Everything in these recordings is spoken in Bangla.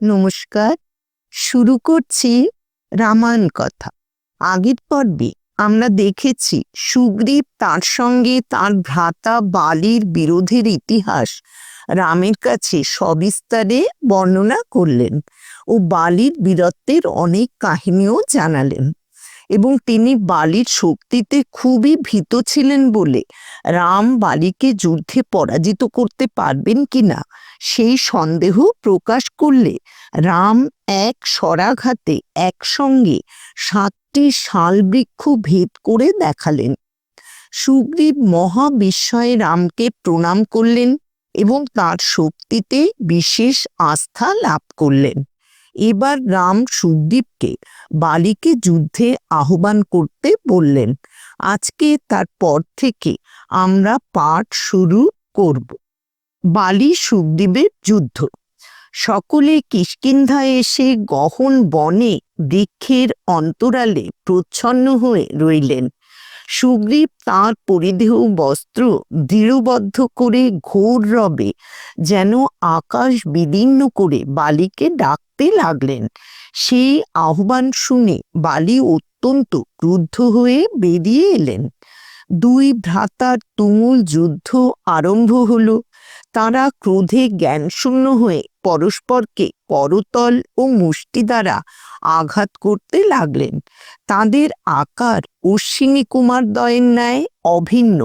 নমস্কার। শুরু করছি রামায়ণ কথা। আগের পর্বে আমরা দেখেছি সুগ্রীব তার সঙ্গে তার ভ্রাতা বালির বিরোধের ইতিহাস রামের কাছে সবিস্তারে বর্ণনা করলেন ও বালির বীরত্বের অনেক কাহিনীও জানালেন এবং তিনি বালির শক্তিতে খুবই ভীত ছিলেন বলে রাম বালিকে যুদ্ধে পরাজিত করতে পারবেন কিনা সেই সন্দেহ প্রকাশ করলে রাম এক সরাঘাতে একসঙ্গে সাতটি শালবৃক্ষ ভেদ করে দেখালেন। সুগ্রীব মহাবিস্ময়ে রামকে প্রণাম করলেন এবং তার শক্তিতে বিশেষ আস্থা লাভ করলেন। এবার রাম সুগ্রীবকে বালিকে যুদ্ধে আহ্বান করতে বললেন, আজকে তার পর থেকে আমরা পাঠ শুরু করব। বালি সুগ্রীবের যুদ্ধ। সকলে কিষ্কিন্ধায় এসে গহন বনে বৃক্ষের অন্তরালে প্রচ্ছন্ন হয়ে রইলেন। সুগ্রীব তাঁর পরিধেয় বস্ত্র দৃঢ়বদ্ধ করে ঘোর রবে যেন আকাশ বিদীর্ণ করে বালিকে ডাকতে লাগলেন। সেই আহ্বান শুনে বালি অত্যন্ত ক্রুদ্ধ হয়ে বেরিয়ে এলেন। দুই ভ্রাতার তুমুল যুদ্ধ আরম্ভ হলো। তারা ক্রোধে জ্ঞানশূন্য হয়ে পরস্পরকে করতল ও মুষ্টি দ্বারা আঘাত করতে লাগলেন। তাদের আকার অশ্বিনী কুমার দয়ের ন্যায় অভিন্ন।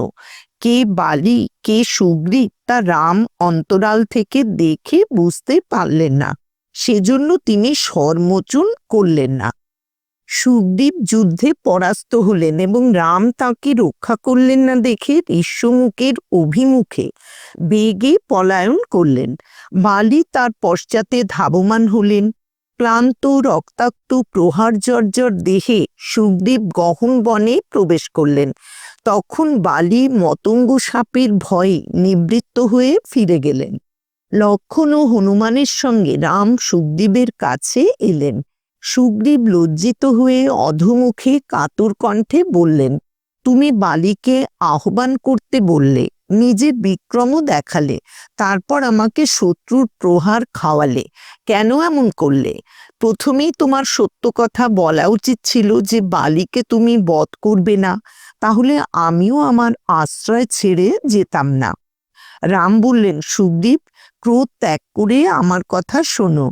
কে বালি, কে সুগ্রীব তা রাম অন্তরাল থেকে দেখে বুঝতে পারলেন না। সেজন্য তিনি স্বরমোচন করলেন না। সুগ্রীব যুদ্ধে পরাস্ত হলেন এবং রাম তাকে রক্ষা করলেন না দেখে ঋষ্যমুখের অভিমুখে বেগে পলায়ন করলেন। বালি তার পশ্চাতে ধাবমান হলেন। ক্লান্ত, রক্তাক্ত, প্রহার জর্জর দেহে সুগ্রীব গহন বনে প্রবেশ করলেন। তখন বালি মতঙ্গ সাপের ভয়ে নিবৃত্ত হয়ে ফিরে গেলেন। লক্ষণ ও হনুমানের সঙ্গে রাম সুগ্রীবের কাছে এলেন। সুগ্রীব লজ্জিত হয়ে অধমুখে কাতর কণ্ঠে বললেন, তুমি বালিকে আহ্বান করতে বললে, নিজে বিক্রমও দেখালে, তারপর আমাকে শত্রুর প্রহার খাওয়ালে, কেন এমন করলে? প্রথমেই তোমার সত্য কথা বলা উচিত ছিল যে বালিকে তুমি বধ করবে না, তাহলে আমিও আমার আশ্রয় ছেড়ে যেতাম না। রাম বললেন সুগ্রীব ক্রোধ ত্যাগ করে আমার কথা শোনো।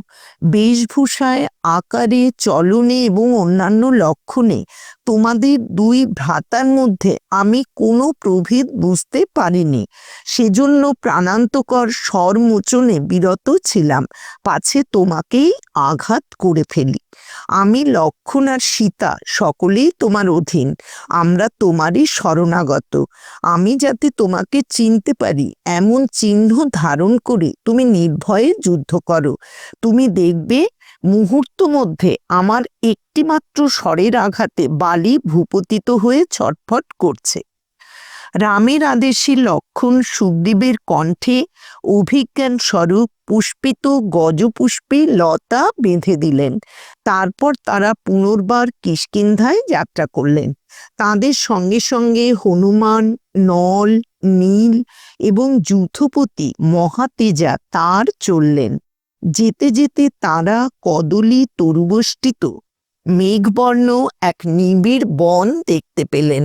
বেশভূষায়, আকারে, চলনে এবং অন্যান্য লক্ষণে তোমাদের দুই ভ্রাতার মধ্যে আমি কোনো প্রভেদ বুঝতে পারিনি। সেজন্য প্রাণান্তকর স্বরমোচনে বিরত ছিলাম। পাছে তোমাকেই আঘাত করে ফেলি। আমি লক্ষণ আর সীতা সকলেই তোমার অধীন। আমরা তোমারই শরণাগত। আমি যাতে তোমাকে চিনতে পারি, এমন চিহ্ন ধারণ করে তুমি নির্ভয়ে যুদ্ধ করো। তুমি দেখবে, মুহূর্ত মধ্যে আমার একটিমাত্র স্বরের আঘাতে বালি ভূপতিত হয়ে ছটফট করছে। রামের আদেশে লক্ষণ সুগ্রীবের কণ্ঠে অভিজ্ঞান স্বরূপ পুষ্পিত গজপুষ্পে লতা বেঁধে দিলেন। তারপর তারা পুনর্বার কিষ্কিন্ধায় যাত্রা করলেন। তাদের সঙ্গে সঙ্গে হনুমান, নল, নীল এবং যুথপতি মহাতেজা তার চললেন। যেতে যেতে তারা কদলী তরুবষ্টিত মেঘবর্ণ এক নিবিড় বন দেখতে পেলেন।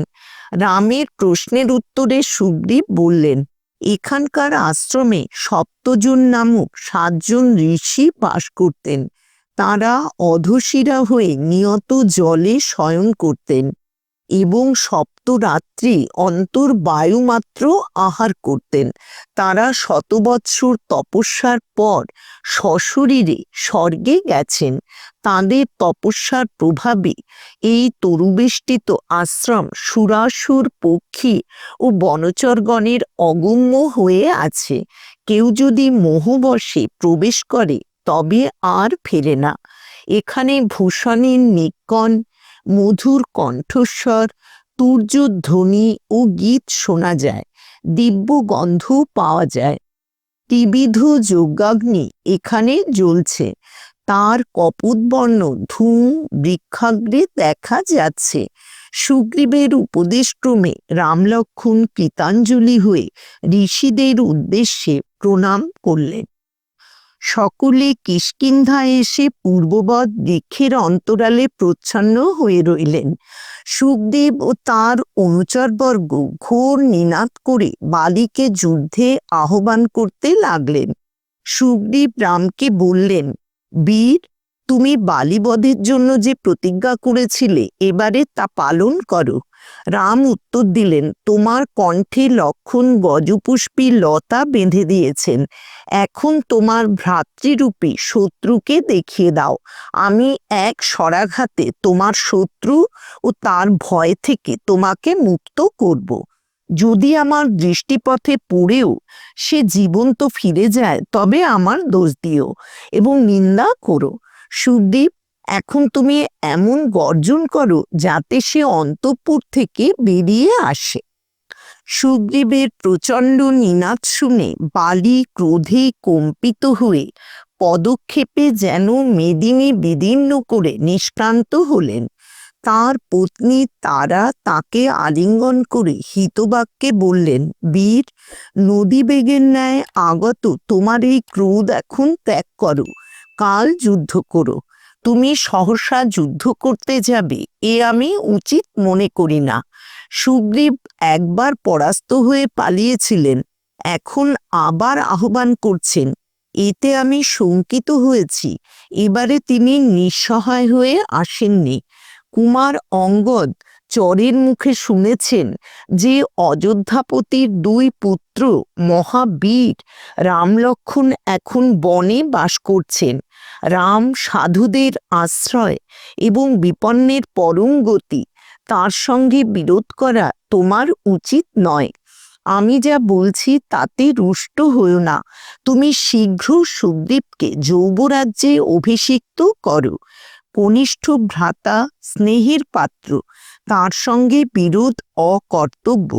রামের প্রশ্নের উত্তরে সুগ্রীব বললেন, এখানকার আশ্রমে সপ্তজন নামক সাতজন ঋষি বাস করতেন। তারা অধশিরা হয়ে নিয়ত জলে শয়ন করতেন। এবং সপ্তরাত্রি অন্তর বায়ুমাত্র আহার করতেন। তারা শতবৎসর তপস্যার পর সশরীরে স্বর্গে গেছেন। তাদের তপস্যার প্রভাবে এই তরুবেষ্টিত আশ্রম সুরাসুর পক্ষী ও বনচরগণের অগম্য হয়ে আছে। কেউ যদি মোহবশে প্রবেশ করে, তবে আর ফেরে না। এখানে ভূষণের নিকন মধুর কণ্ঠস্বর, তুর্যধ্বনি ও গীত শোনা যায়, দিব্য গন্ধ পাওয়া যায়। ত্রিবিধ যজ্ঞাগ্নি এখানে জ্বলছে। তার কপোতবর্ণ ধূম বৃক্ষাগ্রে দেখা যাচ্ছে। সুগ্রীবের উপদেশক্রমে রামলক্ষণ কৃতাঞ্জলি হয়ে ঋষিদের উদ্দেশ্যে প্রণাম করলেন। সকলে কিষ্কিন্ধায় এসে পূর্ববৎ বৃক্ষের অন্তরালে প্রচ্ছন্ন হয়ে রইলেন। সুখদেব ও তার অনুচরবর্গ ঘোর নিনাদ করে বালিকে যুদ্ধে আহ্বান করতে লাগলেন। সুখদেব রামকে বললেন, বীর, তুমি বালিবধের জন্য যে প্রতিজ্ঞা করেছিলে, এবারে তা পালন করো। রাম উত্তর দিলেন, তোমার কণ্ঠে লক্ষণ গজপুষ্পী লতা বেঁধে দিয়েছেন। এখন তোমার ভ্রাতৃরূপী শত্রুকে দেখিয়ে দাও। আমি এক সরাঘাতে তোমার শত্রু ও তার ভয় থেকে তোমাকে মুক্ত করব। যদি আমার দৃষ্টিপথে পড়েও সে জীবন্ত ফিরে যায়, তবে আমার দোষ দিও এবং নিন্দা করো। সুদীপ এখন তুমি এমন গর্জন করো যাতে সে অন্তঃপুর থেকে বেরিয়ে আসে। সুগ্রীবের প্রচণ্ড নিনাদ শুনে বালি ক্রোধে কম্পিত হয়ে পদক্ষেপে যেন মেদিনী বিদীর্ণ করে নিষ্ক্রান্ত হলেন। তার পত্নী তারা তাকে আলিঙ্গন করে হিতবাক্যে বললেন, বীর, নদী বেগের ন্যায় আগত তোমার এই ক্রোধ এখন ত্যাগ করো। কাল যুদ্ধ করো। তুমি সহসা যুদ্ধ করতে যাবে, এ আমি উচিত মনে করি না। সুগ্রীব একবার পরাস্ত হয়ে পালিয়েছিলেন, এখন আবার আহ্বান করছেন, এতে আমি শঙ্কিত হয়েছি, এবারে তিনি নিঃসহায় হয়ে আসেননি। কুমার অঙ্গদ চরের মুখে শুনেছেন যে অযোধ্যাপতির দুই পুত্র মহাবীর রামলক্ষণ এখন বনে বাস করছেন। রাম সাধুদের আশ্রয় এবং বিপন্নের পরম গতি তার সঙ্গে বিরোধ করা তোমার উচিত নয়। আমি যা বলছি তাতে রুষ্ট হও না। তুমি শীঘ্র সুগ্রীবকে যৌবরাজ্যে অভিষিক্ত করো। কনিষ্ঠ ভ্রাতা, স্নেহের পাত্র, তার সঙ্গে বিরোধ অকর্তব্য।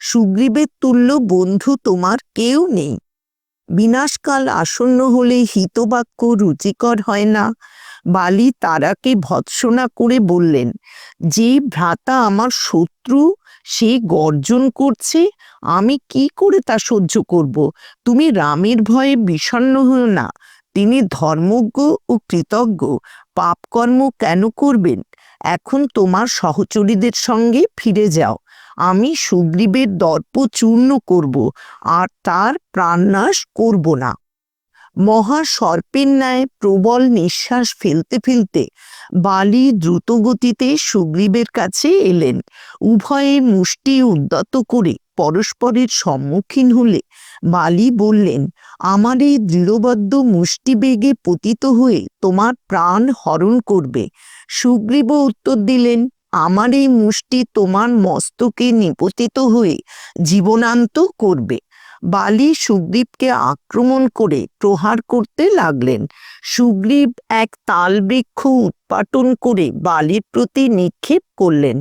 সুগ্রীবের তুল্য বন্ধু তোমার কেউ নেই। বিনাশকাল আসন্ন হলে হিতবাক্য রুচিকর হয় না। বালি তারাকে ভৎসনা করে বললেন, যে ভ্রাতা আমার শত্রু, সে গর্জন করছে, আমি কি করে তা সহ্য করব? তুমি রামের ভয়ে বিষণ্ণ হও না। তিনি ধর্মজ্ঞ ও কৃতজ্ঞ। পাপকর্ম কেন করবেন? এখন তোমার সহচরীদের সঙ্গে ফিরে যাও। আমি সুগ্রীবের দর্প চূর্ণ করব আর তার প্রাণনাশ করব না। মহা সর্পের ন্যায় প্রবল নিঃশ্বাস ফেলতে ফেলতে বালি দ্রুতগতিতে সুগ্রীবের কাছে এলেন। উভয়ে মুষ্টি উদ্যত করে পরস্পরের সম্মুখীন হলে বালি বললেন, আমার এই দৃঢ়বদ্ধ মুষ্টিবেগে পতিত হয়ে তোমার প্রাণ হরণ করবে। সুগ্রীব উত্তর দিলেন আমার এই মুষ্টি তোমার মস্তকে নিপতিত হয়ে জীবনান্ত করবে। বালি সুগ্রীবকে আক্রমণ করে প্রহার করতে লাগলেন। সুগ্রীব এক তাল বৃক্ষ উৎপাটন করে বালির প্রতি নিক্ষেপ করলেন।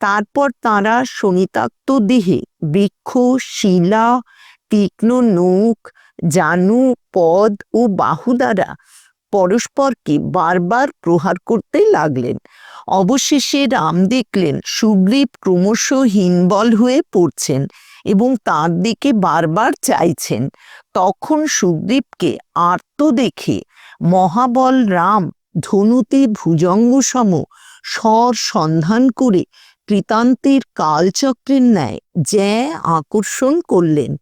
তারপর তারা শনিতাক্ত দেহে বৃক্ষ, শিলা, তীক্ষ্ণ নৌক, জানু, পদ ও বাহু দ্বারা পরস্পরকে বারবার প্রহার করতে লাগলেন। অবশেষে রাম দেখলেন, সুগ্রীব ক্রমশ হীনবল হয়ে পড়ছেন এবং তার দিকে বারবার চাইছেন। তখন সুগ্রীবকে আর্ত দেখে মহাবল রাম ধনুতে ভুজঙ্গ সম স্বর সন্ধান করে কৃতান্তের কালচক্রের ন্যায় জ্যা আকর্ষণ করলেন।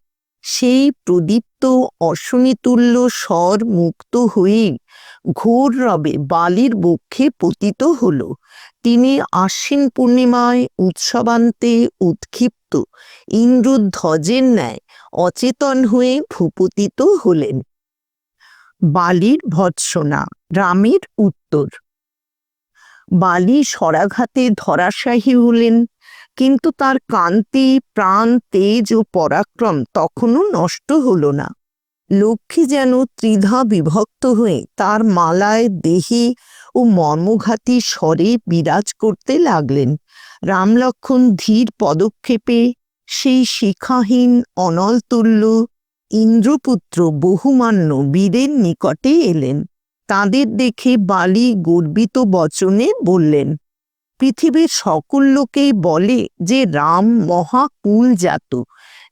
সেই প্রদীপ্ত অশ্বনীতুল্য স্বর মুক্ত হয়ে ঘোর রবে বালির বক্ষে পতিত হল। তিনি আশ্বিন পূর্ণিমায় উৎসবান্তে উৎক্ষিপ্ত, ইন্দ্রধ্বজের ন্যায় অচেতন হয়ে ভূপতিত হলেন। বালির ভৎসনা, রামের উত্তর। বালি সরাঘাতে ধরাশাহী হলেন, কিন্তু তার কান্তি প্রাণ, তেজ ও পরাক্রম তখনও নষ্ট হলো না। লক্ষ্মী যেন ত্রিধা বিভক্ত হয়ে তার মালায় দেহে ও মর্মঘাতী স্বরে বিরাজ করতে লাগলেন। রামলক্ষণ ধীর পদক্ষেপে সেই শিখাহীন অনলতুল্য ইন্দ্রপুত্র বহুমান্য বীরের নিকটে এলেন। তাদের দেখে বালি গর্বিত বচনে বললেন, পৃথিবীর সকল লোকেই বলে যে রাম মহাকুল জাত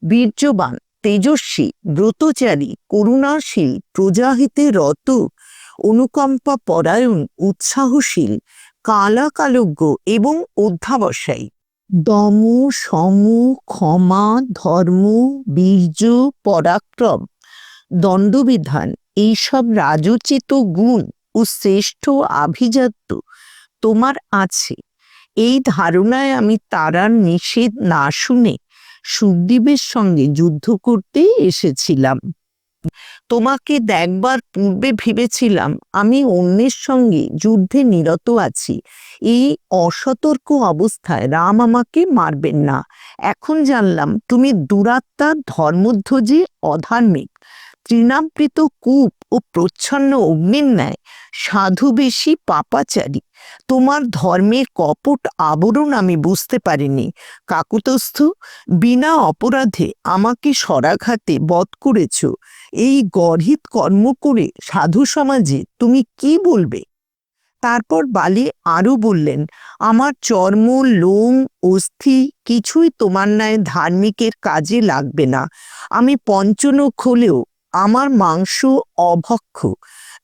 বীর্যবান, তেজস্বী, ব্রতচারী, করুণাশীল, প্রজাহিতে রত অনুকম্পা পরায়ণ, উৎসাহশীল, কালাকালজ্ঞ এবং অধ্যাবসায়ী। দম, সম, ক্ষমা, ধর্ম, বীর্য, পরাক্রম, দণ্ডবিধান, এইসব রাজোচিত গুণ ও শ্রেষ্ঠ আভিজাত্য তোমার আছে। এই ধারণায় আমি তারার নিষেধ না শুনে সুখদ্বীপের সঙ্গে যুদ্ধ করতে এসেছিলাম। তোমাকে দেখবার পূর্বে ভেবেছিলাম আমি অন্যের সঙ্গে যুদ্ধে নিরত আছি। এই অসতর্ক অবস্থায় রাম আমাকে মারবেন না। এখন জানলাম তুমি দুরাত্মা ধর্মধ্বজে অধার্মিক। তৃণাবৃত কূপ ও প্রচ্ছন্ন অগ্নির ন্যায় সাধু বেশি পাপাচারী। তোমার ধর্মের কপট আবরণ আমি বুঝতে পারিনি। কাকুতস্থ, বিনা অপরাধে আমাকে সরাঘাতে বধ করেছ। এই গর্হিত কর্ম করে সাধু সমাজে তুমি কি বলবে? তারপর বালি আরও বললেন, আমার চর্ম, লোম, অস্থি কিছুই তোমার ন্যায় ধার্মিকের কাজে লাগবে না। আমি পঞ্চনক হলেও আমার মাংস অভক্ষ।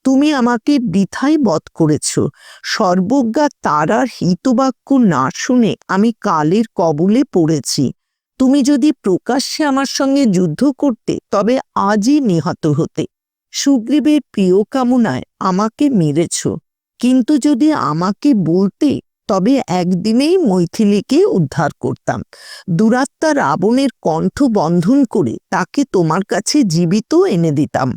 তুমি আমাকে বৃথাই বধ করেছ। সর্বজ্ঞা তারার হিতবাক্য না শুনে আমি কালের কবলে পড়েছি। তুমি যদি প্রকাশ্যে আমার সঙ্গে যুদ্ধ করতে, তবে আজই নিহত হতে। সুগ্রীবের প্রিয় কামনায় আমাকে মেরেছ। কিন্তু যদি আমাকে বলতে, তবে একদিনেই মৈথিলীকে উদ্ধার করতাম। দুরাত্মা রাবণের কণ্ঠ বন্ধন করে তাকে তোমার কাছে জীবিত এনে দিতাম।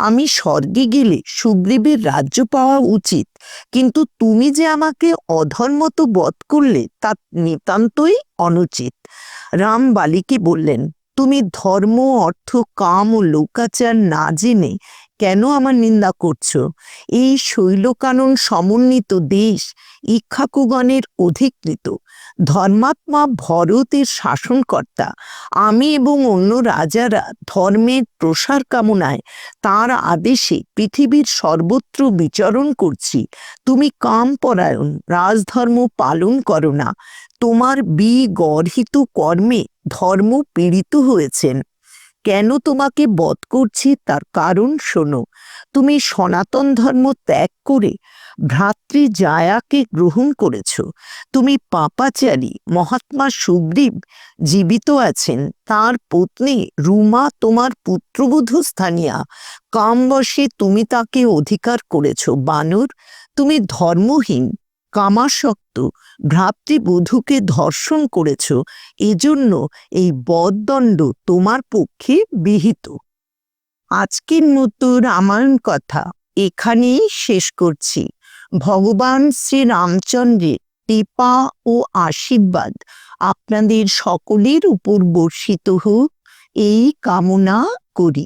আমি স্বর্গে গেলে সুগ্রীবের রাজ্য পাওয়া উচিত। কিন্তু তুমি যে আমাকে অধর্মত বধ করলে, তা নিতান্তই অনুচিত। রাম বালিকে বললেন, তুমি ধর্ম, অর্থ, কাম ও লোকাচার না জেনে কেন আমার নিন্দা করছ? এই শৈলকানন সমন্বিত দেশ ইক্ষাকুগণের অধিকৃত। ধর্মাত্মা ভরতের শাসনকর্তা। আমি এবং অন্য রাজারা ধর্মের প্রসার কামনায় তার আদেশে পৃথিবীর সর্বত্র বিচরণ করছি। তুমি কামপরায়ণ রাজধর্ম পালন করো না। তোমার বিগর্হিত কর্মে ধর্ম পীড়িত হয়েছেন। কেন তোমাকে বধ করছি তার কারণ শোনো। তুমি সনাতন ধর্ম ত্যাগ করে ভ্রাতৃ জায়াকে গ্রহণ করেছ। তুমি পাপাচারী, মহাত্মা সুগ্রীব জীবিত আছেন। তার পত্নী রুমা তোমার পুত্রবধূ স্থানীয়া। কামবশে তুমি তাকে অধিকার করেছ। বানর, তুমি ধর্মহীন। কামাসক্ত ভ্রাতৃবধূকে ধর্ষণ করেছ, এজন্য এই বদদণ্ড তোমার পক্ষে বিহিত। আজকের মতো রামায়ণ কথা এখানেই শেষ করছি। ভগবান শ্রী রামচন্দ্রের কৃপা ও আশীর্বাদ আপনাদের সকলের উপর বর্ষিত হোক, এই কামনা করি।